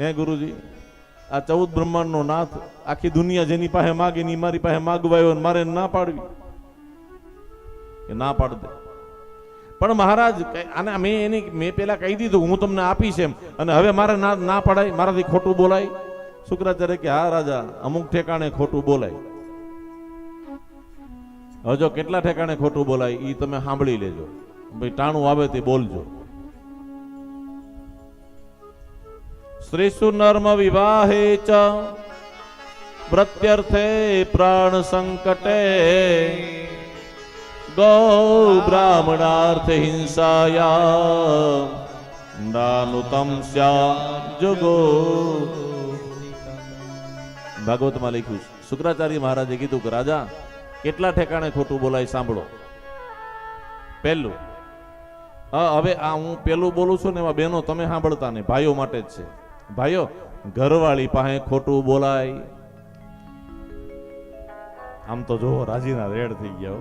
હે ગુરુજી? આ ચૌદ બ્રહ્માંડનો નાથ આખી દુનિયા જેની પાસે માગે ની મારી પાસે માગવાયો મારે ના પાડવી. કે ના પાડ દે પણ મહારાજ આને મેં એની મેં પેલા કહી દીધું, હું તમને આપીશ એમ. અને હવે મારે ના ના પડાય, મારાથી ખોટું બોલાય. શુક્રાચાર્ય કે, હા, રાજા, અમુક ઠેકાણે ખોટું બોલાય. હજો કેટલા ઠેકાણે ખોટું બોલાય એ તમે સાંભળી લેજો. ભાઈ, ટાણું આવે તે બોલજો. સ્ત્રીસુ નર્મ વિવાહે ચ પ્રત્યર્થે પ્રાણ સંકટે ગૌ બ્રાહ્મણાર્થ હિંસાયા નાનુતમ સ્યા જગો ભાગવતમાં લખ્યું છે શુક્રાચાર્ય મહારાજે કીધું કે રાજા કેટલા ઠેકાણે ખોટું બોલાય સાંભળો. પહેલું હા હવે આ હું પેલું બોલું છું ને એમાં બેનો તમે સાંભળતા નહીં, ભાઈઓ માટે જ છે. ભાઈઓ, ઘરવાળી પાસે ખોટું બોલાય. આમ તો જો રાજીના રેડ થઈ ગયા.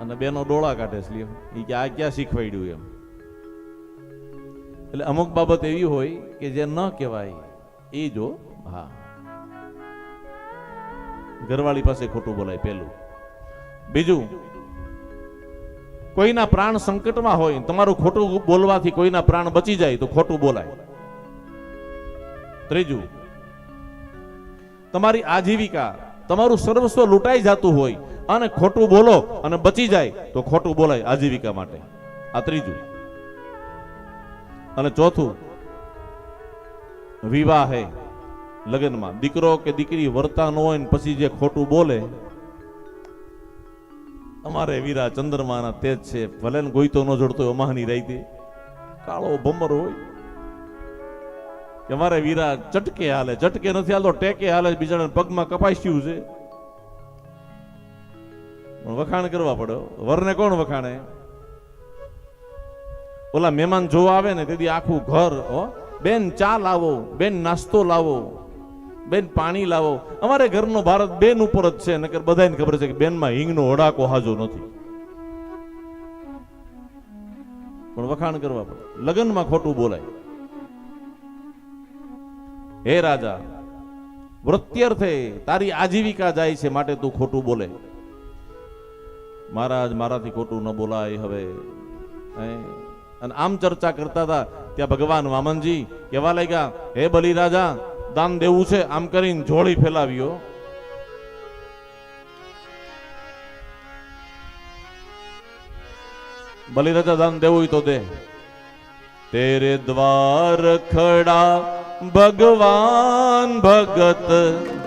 અને બેનો ડોળા કાઢે છે એ કે આ ક્યાં શીખવાડ્યું એમ? એટલે અમુક બાબત એવી હોય કે જે ન કહેવાય, એ જો, હા. ઘરવાળી પાસે ખોટું બોલાય, પેલું. બીજું કોઈના પ્રાણ સંકટમાં હોય તમારું ખોટું બોલવાથી કોઈના પ્રાણ બચી જાય તો ખોટું બોલાય. ત્રીજું, તમારી આજીવિકા, તમારું સર્વસ્વ લૂંટાઈ જતું હોય અને ખોટું બોલો અને બચી જાય તો ખોટું બોલાય આજીવિકા માટે. આ ત્રીજું. અને ચોથું, વિવાહે લગ્નમાં દીકરો કે દીકરી વર્તા ન હોય પછી જે ખોટું બોલે અમારે વીરા ચંદ્રમાના તેજ છે. ભલે ગોઈતો ન જોડતો અમાહની રાઈતે. કાળો ભમર હોય. અમારે વીરા ચટકે હાલે. ચટકે નથી હાલતો, ટેકે હાલે. બીજાને પગમાં કપાસ્યું છે. વખાણ કરવા પડ્યો. વરને કોણ વખાણે? ઓલા મહેમાન જોવા આવે ને, તેથી આખું ઘર બેન ચા લાવો, બેન નાસ્તો લાવો. બેન, પાણી લાવો. અમારે ઘરનો ભારત બેન ઉપર જ છે, નકર બધાને ખબર છે કે બેનમાં હિંગનો હડાકો હાજો નથી. પણ વખાણ કરવા પડે. લગ્નમાં ખોટું બોલાય. હે રાજા, વૃત્યર્થે તારી આજીવિકા જાય છે માટે તું ખોટું બોલે. મહારાજ મારાથી ખોટું ન બોલાય હવે? અને આમ ચર્ચા કરતા હતા, ત્યાં ભગવાન વામનજી કેવા લાગ્યા, હે બલિરાજા, દાન દેવું છે, આમ કરીને જોડી ફેલાવ્યો. બલિરાજા, દાન દેવું તો દે. તેરે દ્વાર ખડા ભગવાન ભગત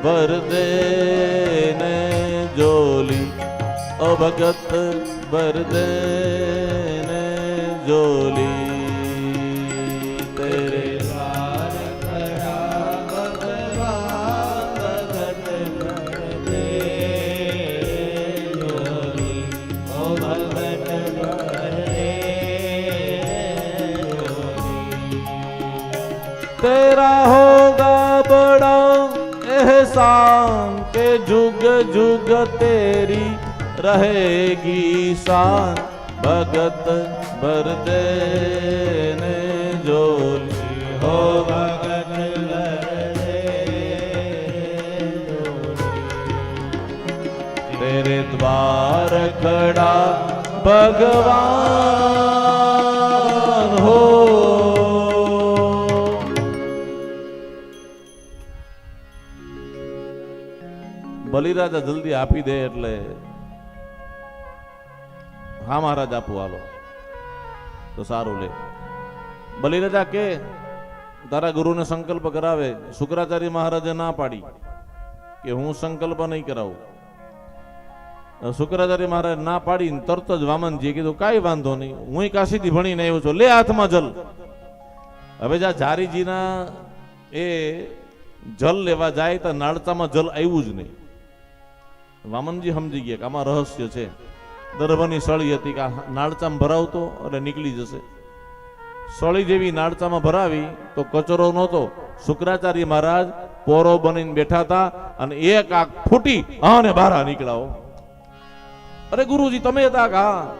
ભર દે ને જોલી અભગત ભગત डोली होगा बड़ा एहसान के जुग जुग तेरी रहेगी शान भगत भर दे ने जोली हो भगत भर दे तेरे द्वार खड़ा भगवान हो બલિરાજા જલ્દી આપી દે એટલે હા મહારાજ, આપું, હાલો. તો સારું લે. બલિરાજા કે, તારા ગુરુને સંકલ્પ કરાવે. શુક્રાચાર્ય મહારાજે ના પાડી કે હું સંકલ્પ નહીં કરાવું. શુક્રાચાર્ય મહારાજ ના પાડી તરત જ વામનજીએ કીધું, કાંઈ વાંધો નહીં. હું કાશીથી ભણીને આવ્યો છું. લે હાથમાં જલ. હવે જ્યાં જારીજીના એ જલ લેવા જાય તો નાળતામાં જલ આવ્યું જ નહીં. વામનજી સમજી ગયા કે આમાં રહસ્ય છે. દરભની સળી હતી કે નાળચામાં ભરાવતો અને નીકળી જશે. સળી જેવી નાળચામાં ભરાવી તો કચરો નહોતો. શુક્રાચાર્ય મહારાજ પોરો બનીને બેઠા હતા અને એક આંખ ફૂટી અને બહાર નીકળાવો અરે ગુરુજી, તમે હતા કા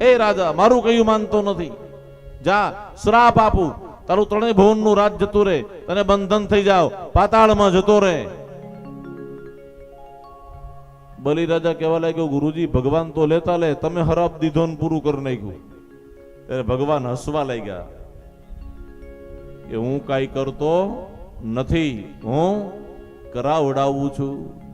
એ રાજા, મારું કયું માનતો નથી. જા, શ્રાપ આપું. તારું ત્રણેય ભુવનનું રાજ જતું રહે. તને બંધન થઈ જાવ પાતાળમાં જતો રહે. બલિ રાજા કહેવા લાગ્યો, ગુરુજી, ભગવાન તો લેતા લે, તમે હરાપ દીધો ને પૂરું કરી નાખ્યું. ત્યારે ભગવાન હસવા લાગ્યા કે હું કાંઈ કરતો નથી, હું કરાવડાવું છું.